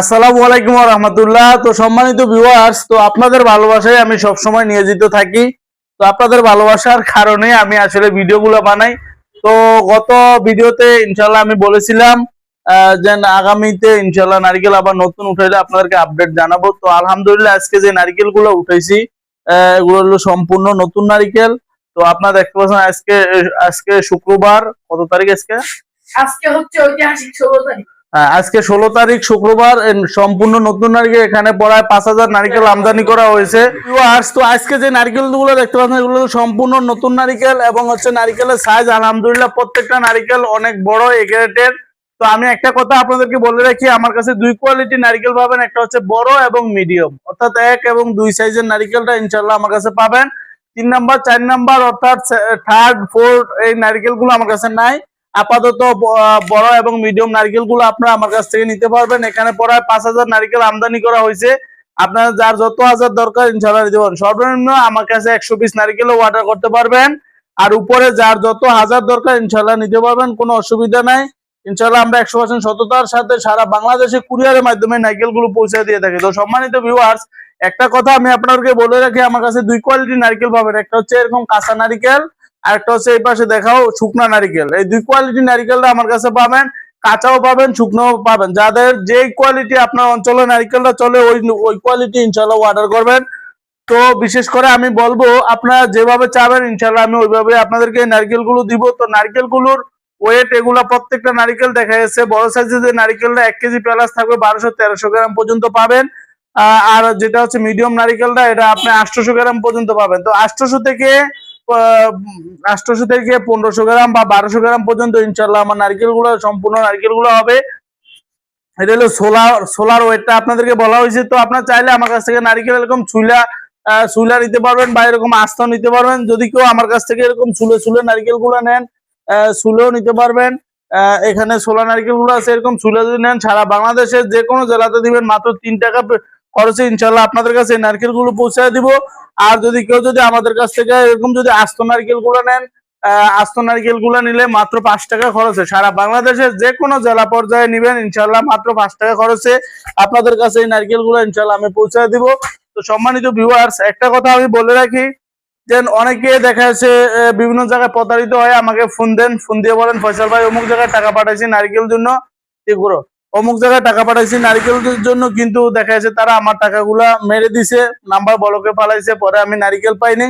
আসসালামু আলাইকুম রহমতুল্লাহ। তো সম্মানিত ভিউয়ার্স তো আপনাদের ভালোবাসায় আমি সব সময় নিয়োজিত থাকি। তো আপনাদের ভালোবাসার কারণে আমি আসলে ভিডিওগুলো বানাই। তো গত ভিডিওতে ইনশাল্লাহ আমি বলেছিলাম যে আগামীতে ইনশাল্লাহ নারকেল আবার নতুন উঠাইলে আপনাদেরকে আপডেট জানাব। তো আলহামদুলিল্লাহ আজকে যে নারকেলগুলো উঠেছি আহ, এগুলো হলো সম্পূর্ণ নতুন নারকেল। তো আপনারা দেখতে পাচ্ছেন আজকে আজকে শুক্রবার কত তারিখ আজকে? আজকে হচ্ছে ঐতিহাসিক ষোলো তারিখ। আজকে ষোলো তারিখ শুক্রবার সম্পূর্ণ নতুন নারকেল এখানে পড়ায় পাঁচ হাজার নারকেল আমদানি করা হয়েছে। আজকে যে নারকেলগুলো দেখতে পাচ্ছেন, এগুলো সম্পূর্ণ নতুন নারিকেল এবং হচ্ছে নারিকেলের সাইজ আলহামদুলিল্লাহ প্রত্যেকটা নারিকেল অনেক বড় এগ্রেটের তো আমি একটা কথা আপনাদেরকে বলে রাখি, আমার কাছে দুই কোয়ালিটি নারকেল পাবেন, একটা হচ্ছে বড় এবং মিডিয়াম অর্থাৎ এক এবং দুই সাইজের নারিকেলটা ইনশাল্লাহ আমার কাছে পাবেন। তিন নাম্বার, চার নাম্বার, অর্থাৎ থার্ড ফোর্থ এই নারকেলগুলো আমার কাছে নাই। আপাতত বড় এবং মিডিয়াম নারকেলগুলো আপনারা আমার কাছ থেকে নিতে পারবেন। এখানে প্রায় পাঁচ হাজার নারকেল আমদানি করা হয়েছে। আপনার যার যত হাজার দরকার ইনশাল্লাহ নিতে পারবেন। সর্বনিম্ন আমার কাছে একশো পিস নারকেলও অর্ডার করতে পারবেন। আর উপরে যার যত হাজার দরকার ইনশাল্লাহ নিতে পারবেন, কোনো অসুবিধা নাই। ইনশাল্লাহ আমরা একশো পার্সেন্ট সততার সাথে সারা বাংলাদেশে কুরিয়ারের মাধ্যমে নারকেলগুলো পৌঁছে দিয়ে থাকি। তো সম্মানিত ভিউয়ার্স একটা কথা আমি আপনাদেরকে বলে রাখি, আমার কাছে দুই কোয়ালিটির নারকেল পাবেন। একটা হচ্ছে এরকম কাঁচা নারকেল আর একটা হচ্ছে এই পাশে দেখাও শুকনা নারিকেল। এই দুই কোয়ালিটি নারকেলটা আমার কাছে পাবেন, কাঁচাও পাবেন, শুকনাও পাবেন। যাদের যে কোয়ালিটি আপনার অঞ্চলে নারকেলটা চলে, ওই ওই কোয়ালিটি ইনশাল্লাহ অর্ডার করবেন। তো বিশেষ করে আমি বলব, আপনারা যেভাবে চাবেন ইনশাল্লাহ আমি ওইভাবে আপনাদেরকে নারকেলগুলো দিব। তো নারকেলগুলোর ওয়েট এগুলা প্রত্যেকটা নারকেল দেখা যাচ্ছে, বড় সাইজের যে নারকেলটা এক কেজি প্যালাস থাকবে, বারোশো তেরোশো গ্রাম পর্যন্ত পাবেন। আর যেটা হচ্ছে মিডিয়াম নারকেলটা, এটা আপনি আটশোশো গ্রাম পর্যন্ত পাবেন। তো আটশোশো থেকে আটশোশো থেকে পনেরোশো গ্রাম বা বারোশো গ্রাম পর্যন্ত ইনশাল্লাহ আমার নারকেলগুলো সম্পূর্ণ নারকেলগুলো হবে। এটা হলো সোলার সোলার ওয়েটটা আপনাদেরকে বলা হয়েছে। তো আপনার চাইলে আমার কাছ থেকে নারকেল এরকম আহ, চুলা নিতে পারবেন বা এরকম আস্ত নিতে পারবেন। যদি কেউ আমার কাছ থেকে এরকম চুলে চুলে নারকেলগুলো নেন চুলেও নিতে পারবেন। এখানে সোলা নারকেলগুলো আছে এরকম চুলে যদি নেন সারা বাংলাদেশের যে কোনো জেলাতে দিবেন মাত্র তিন টাকা খরচে ইনশাল্লাহ আপনাদের কাছে নারকেলগুলো পৌঁছায় দিব। আর যদি কেউ যদি আমাদের কাছ থেকে এরকম যদি আস্ত নারকেলগুলো নেন আস্ত নারকেলগুলো নিলে মাত্র পাঁচ টাকা খরচে। সারা বাংলাদেশের যে কোনো জেলা পর্যায়ে নিবেন ইনশাল্লাহ মাত্র পাঁচ টাকা খরচে। আপনাদের কাছে এই নারকেলগুলো ইনশাল্লাহ আমি পৌঁছায় দিব। তো সম্মানিত ভিউয়ার্স একটা কথা আমি বলে রাখি যে অনেকে দেখা যাচ্ছে বিভিন্ন জায়গায় প্রতারিত হয় আমাকে ফোন দেন, ফোন দিয়ে বলেন, ফয়সাল ভাই, অমুক জায়গায় টাকা পাঠাইছি নারকেল জন্য। কি করো অমুক জায়গায় টাকা পাঠাইছি নারিকেলের জন্য, কিন্তু দেখা যাচ্ছে তারা আমার টাকাগুলা মেরে দিছে, নাম্বার বলকে পালাইছে, পরে আমি নারিকেল পাইনি।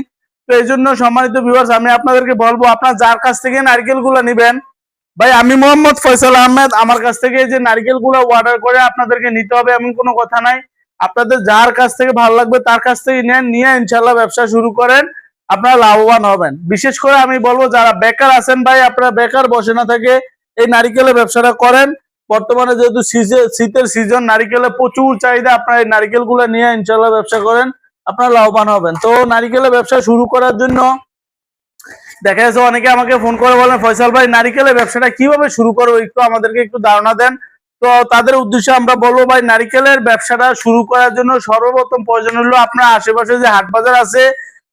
তো এই জন্য সম্মানিত ভিউয়ার্স আমি আপনাদেরকে বলব, আপনার যার কাছ থেকে নারকেলগুলা নিবেন, ভাই, আমি মোহাম্মদ ফয়সাল আহমেদ, আমার কাছ থেকে যে নারকেলগুলো অর্ডার করে আপনাদেরকে নিতে হবে এমন কোনো কথা নাই। আপনাদের যার কাছ থেকে ভালো লাগবে, তার কাছ থেকে নেন, নিয়ে ইনশাল্লাহ ব্যবসা শুরু করেন, আপনারা লাভবান হবেন। বিশেষ করে আমি বলব, যারা বেকার আছেন ভাই, আপনারা বেকার বসে না থাকে এই নারিকেলের ব্যবসাটা করেন। বর্তমানে যেহেতু শীতের সিজন নারিকেলের প্রচুর চাহিদা, আপনার এই নারিকেলগুলো নিয়ে ইনশাল্লাহ ব্যবসা করেন, আপনারা লাভবান হবেন। তো নারিকেলের ব্যবসা শুরু করার জন্য দেখা যাচ্ছে অনেকে আমাকে ফোন করে বলেন, ফয়সাল ভাই, নারিকেলের ব্যবসাটা কীভাবে শুরু করব একটু আমাদেরকে একটু ধারণা দেন। তো তাদের উদ্দেশ্যে আমরা বলব ভাই, নারিকেলের ব্যবসাটা শুরু করার জন্য সর্বপ্রথম প্রয়োজন হলো আপনার আশেপাশে যে হাট বাজার আছে,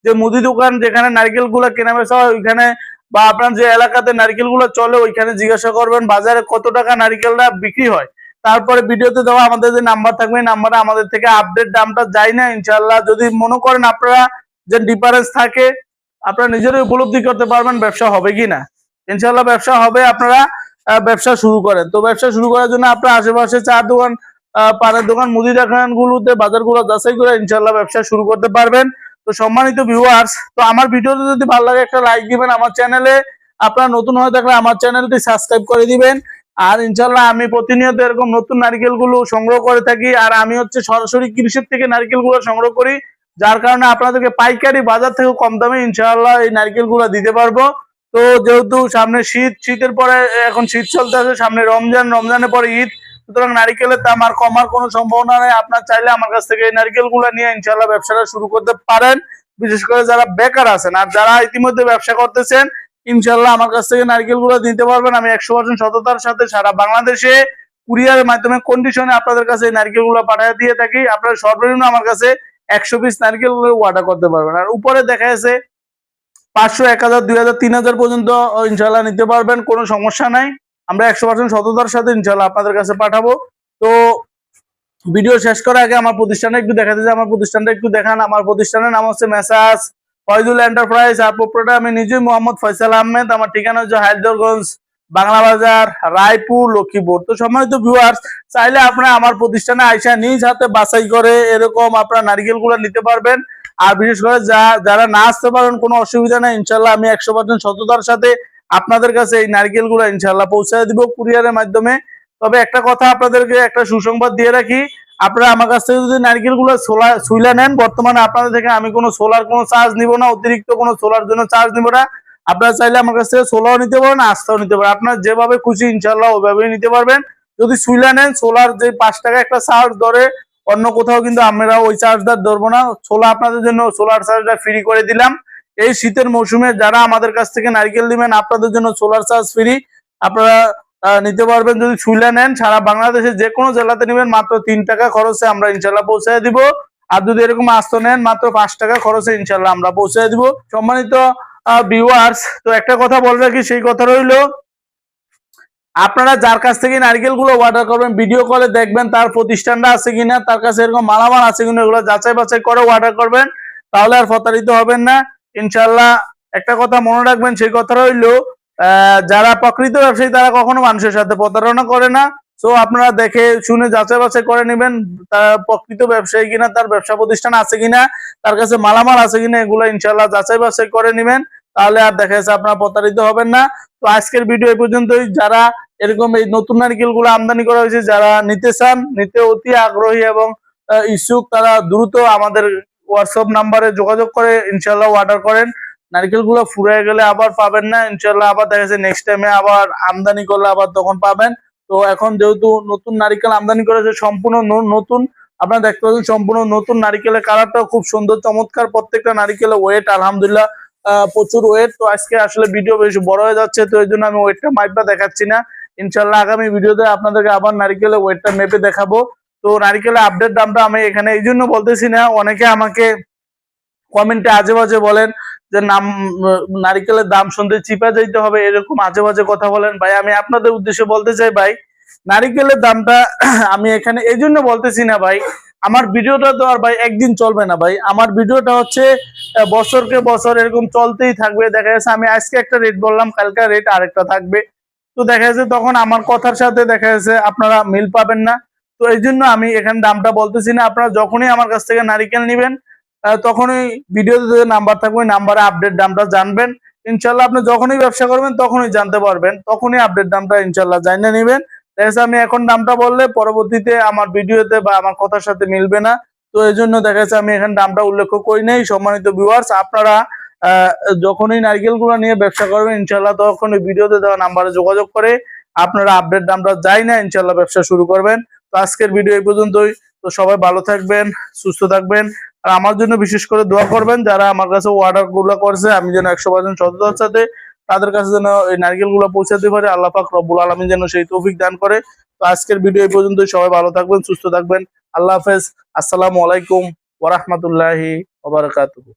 যে মুদি দোকান যেখানে নারিকেলগুলো কেনা বেচা হয়, ওইখানে বা আপনার যে এলাকাতে নারকেলগুলো চলে, ওইখানে জিজ্ঞাসা করবেন, বাজারে কত টাকা নারকেলটা বিক্রি হয়। তারপরে ভিডিওতে দেওয়া আমাদের যে নাম্বার থাকবে নাম্বারে আমাদের থেকে আপডেট দামটা যায় না ইনশাল্লাহ যদি মনে করেন আপনারা যে ডিফারেন্স থাকে, আপনারা নিজেরাই উপলব্ধি করতে পারবেন ব্যবসা হবে কি না। ইনশাল্লাহ ব্যবসা হবে, আপনারা ব্যবসা শুরু করেন। তো ব্যবসা শুরু করার জন্য আপনার আশেপাশে চা দোকান পানের দোকান মুদি দোকান গুলোতে বাজারগুলো যাচাই করে ইনশাল্লাহ ব্যবসা শুরু করতে পারবেন। তো সম্মানিত ভিউয়ার্স তো আমার ভিডিওতে যদি ভালো লাগে একটা লাইক দিবেন আমার চ্যানেলে আপনারা নতুন হয়ে থাকলে আমার চ্যানেলটি সাবস্ক্রাইব করে দিবেন। আর ইনশাল্লাহ আমি প্রতিনিয়ত এরকম নতুন নারকেলগুলো সংগ্রহ করে থাকি। আর আমি হচ্ছে সরাসরি কৃষক থেকে নারকেলগুলো সংগ্রহ করি। যার কারণে আপনাদেরকে পাইকারি বাজার থেকে কম দামে ইনশাআল্লাহ এই নারকেলগুলো দিতে পারব। তো যেহেতু সামনে শীত, শীতের পরে এখন শীত চলতে আছে সামনে রমজান, রমজানের পরে ঈদ। সুতরাং নারিকেলের দাম আর কমার কোনো সম্ভাবনা নেই। আপনার চাইলে আমার কাছ থেকে এই নারকেলগুলো নিয়ে ইনশাল্লাহ ব্যবসাটা শুরু করতে পারেন। বিশেষ করে যারা বেকার আছেন আর যারা ইতিমধ্যে ব্যবসা করতেছেন ইনশাল্লাহ আমার কাছ থেকে নারকেলগুলো নিতে পারবেন। আমি একশো পার্সেন্ট সততার সাথে সারা বাংলাদেশে কুরিয়ারের মাধ্যমে কন্ডিশনে আপনাদের কাছে এই নারকেলগুলো পাঠিয়ে দিয়ে থাকি। আপনারা সর্বনিম্ন আমার কাছে একশো পিস নারকেল অর্ডার করতে পারবেন। আর উপরে দেখা যাচ্ছে পাঁচশো, এক হাজার, দুই হাজার, তিন হাজার পর্যন্ত ইনশাল্লাহ নিতে পারবেন। কোনো সমস্যা নাই। আমরা একশো পার্সেন্ট সততার সাথে ইনশাল্লাহ আপনাদের কাছে পাঠাবো। তো ভিডিও শেষ করার আগে আমার প্রতিষ্ঠানে একটু দেখাতে চাই। আমার প্রতিষ্ঠানটা একটু দেখান। আমার প্রতিষ্ঠানের নাম হচ্ছে মেসাস ফয়জুল এন্টারপ্রাইজ। আর প্রোপ্রাইটার আমি নিজেই মোহাম্মদ ফয়সাল আহমেদ। আমার ঠিকানা হচ্ছে হায়দরগঞ্জ বাংলা বাজার রায়পুর, লক্ষ্মীপুর। তো সম্মানিত ভিউয়ার্স চাইলে আপনারা আমার প্রতিষ্ঠানে আইসা নিজ হাতে বাছাই করে এরকম আপনার নারিকেলগুলো নিতে পারবেন। আর বিশেষ করে যা যারা না আসতে পারেন, কোনো অসুবিধা নেই। ইনশাল্লাহ আমি একশো পার্সেন্ট সততার সাথে আপনাদের কাছে এই নারকেলগুলো ইনশাল্লাহ পৌঁছায় দিব কুরিয়ারের মাধ্যমে। তবে একটা কথা আপনাদেরকে একটা সুসংবাদ দিয়ে রাখি। আপনারা আমার কাছ থেকে যদি নারকেলগুলো সোলার সুইলা নেন, বর্তমানে আপনাদের থেকে আমি কোনো সোলার কোনো চার্জ নিব না, অতিরিক্ত কোনো সোলার জন্য চার্জ নিব না। আপনারা চাইলে আমার কাছ থেকে সোলাও নিতে পারেন, আস্থাও নিতে পারেন। আপনারা যেভাবে খুশি ইনশাল্লাহ ওইভাবেই নিতে পারবেন। যদি সুইলা নেন, সোলার যে পাঁচ টাকা একটা চার্জ ধরে, অন্য কোথাও কিন্তু আমরা ওই চার্জটা ধরবো না। সোলা আপনাদের জন্য সোলার চার্জটা ফ্রি করে দিলাম। এই শীতের মৌসুমে যারা আমাদের কাছ থেকে নারকেল নেবেন, আপনাদের জন্য সোলার চার্জ ফ্রি আপনারা নিতে পারবেন যদি সুইলা নেন, সারা বাংলাদেশে যে কোনো জেলাতে নেবেন, মাত্র তিন টাকা খরচে আমরা ইনশাল্লাহ পৌঁছায় দিব। আর যদি এরকম আস্ত নেন, মাত্র পাঁচ টাকা খরচে ইনশাল্লাহ আমরা পৌঁছায় দিব। সম্মানিত ভিউয়ার্স তো একটা কথা বলে রাখি, সেই কথা রইল, আপনারা যার কাছ থেকে নারকেলগুলো অর্ডার করবেন ভিডিও কলে দেখবেন তার প্রতিষ্ঠানটা আছে কিনা, তার কাছে এরকম মালামাল আছে কিনা, এগুলো যাচাই বাছাই করে অর্ডার করবেন। তাহলে আর প্রতারিত হবেন না। ইনশাল্লাহ একটা কথা মনে রাখবেন, সেই কথা রইল যারা প্রকৃত ব্যবসায়ী, তারা কখনো মানুষের সাথে প্রতারণা করে না। তো আপনারা দেখে শুনে যাচাই বাছাই করে নেবেন, তার প্রকৃত ব্যবসায়ী কিনা, তার ব্যবসা প্রতিষ্ঠান আছে কিনা, তার কাছে মালামাল আছে কিনা, এগুলো ইনশাল্লাহ যাচাই বাছাই করে নেবেন। তাহলে আর দেখা যাচ্ছে আপনারা প্রতারিত হবেন না। তো, আজকের ভিডিও এই পর্যন্তই। যারা এরকম এই নতুন নারকেলগুলো আমদানি করা হয়েছে, যারা নিতে চান, নিতে অতি আগ্রহী এবং ইচ্ছুক, তারা দ্রুত আমাদের হোয়াটসঅ্যাপ নাম্বারে যোগাযোগ করে ইনশাল্লাহ অর্ডার করেন। নারকেলগুলো ফুরিয়ে গেলে আবার পাবেন না ইনশাল্লাহ আবার দেখা যাচ্ছে নেক্সট টাইমে আবার আমদানি করলে আবার তখন পাবেন। তো এখন যেহেতু নতুন নারিকেল আমদানি করেছে, সম্পূর্ণ নতুন, আপনারা দেখতে পাচ্ছেন সম্পূর্ণ নতুন নারিকেলের কালারটাও খুব সুন্দর, চমৎকার, প্রত্যেকটা নারিকেলের ওয়েট আলহামদুলিল্লাহ প্রচুর ওয়েট তো আজকে আসলে ভিডিও বেশি বড় হয়ে যাচ্ছে, তো এই জন্য আমি ওয়েটটা মাইপা দেখাচ্ছি না। ইনশাল্লাহ আগামী ভিডিওতে আপনাদেরকে আবার নারিকেলের ওয়েটটা মেপে দেখাবো। তো নারিকেলের আপডেট দামটা আমি এখানে এই জন্য বলতেছি না, অনেকে আমাকে কমেন্টে আজে বাজে বলেন যে নাম, নারিকেলের দাম শুনতে চিপা যাইতে হবে, এরকম আজে বাজে কথা বলেন। ভাই, আমি আপনাদের উদ্দেশ্যে বলতে চাই ভাই, নারিকেলের দামটা আমি এখানে এই জন্য বলতেছি না ভাই, আমার ভিডিওটা তো আর ভাই একদিন চলবে না ভাই। আমার ভিডিওটা হচ্ছে বছরকে বছর এরকম চলতেই থাকবে। দেখা যাচ্ছে আমি আজকে একটা রেট বললাম, কালকে রেট আরেকটা থাকবে। তো দেখা যাচ্ছে তখন আমার কথার সাথে দেখা যাচ্ছে আপনারা মিল পাবেন না। তো এই জন্য আমি এখানে দামটা বলতেছি না। আপনারা যখনই আমার কাছ থেকে নারিকেল নেবেন তখনই ভিডিওতে নাম্বার থাকবে নাম্বারে আপডেট দামটা জানবেন। ইনশাল্লাহ আপনি যখনই ব্যবসা করবেন, তখনই জানতে পারবেন। তখনই আপডেট দামটা ইনশাল্লাহ জানিয়ে নেবেন। দেখা আমি এখন দামটা বললে পরবর্তীতে আমার ভিডিওতে বা আমার কথার সাথে মিলবে না। তো এই জন্য দেখা আমি এখানে দামটা উল্লেখ করি নাই। সম্মানিত ভিউয়ার্স আপনারা যখনই নারকেলগুলো নিয়ে ব্যবসা করবেন, ইনশাল্লাহ তখন ভিডিওতে দেওয়া নাম্বারে যোগাযোগ করে আপনারা আপডেট দামটা যাই না, ইনশাল্লাহ ব্যবসা শুরু করবেন। তো আজকের ভিডিও এই পর্যন্তই। তো সবাই ভালো থাকবেন, সুস্থ থাকবেন। আর আমার জন্য বিশেষ করে দোয়া করবেন, যারা আমার কাছে অর্ডারগুলো করছে, আমি যেন একশো পার্সেন্ট সততার সাথে তাদের কাছে যেন এই নারকেলগুলো পৌঁছাতে পারে। আল্লাহ পাক রব্বুল আলমিন যেন সেই তৌফিক দান করে। তো আজকের ভিডিও এই পর্যন্তই। সবাই ভালো থাকবেন, সুস্থ থাকবেন। আল্লাহ হাফেজ। আসসালামু আলাইকুম ওরহমতুল্লাহি ওবরাকাতুহু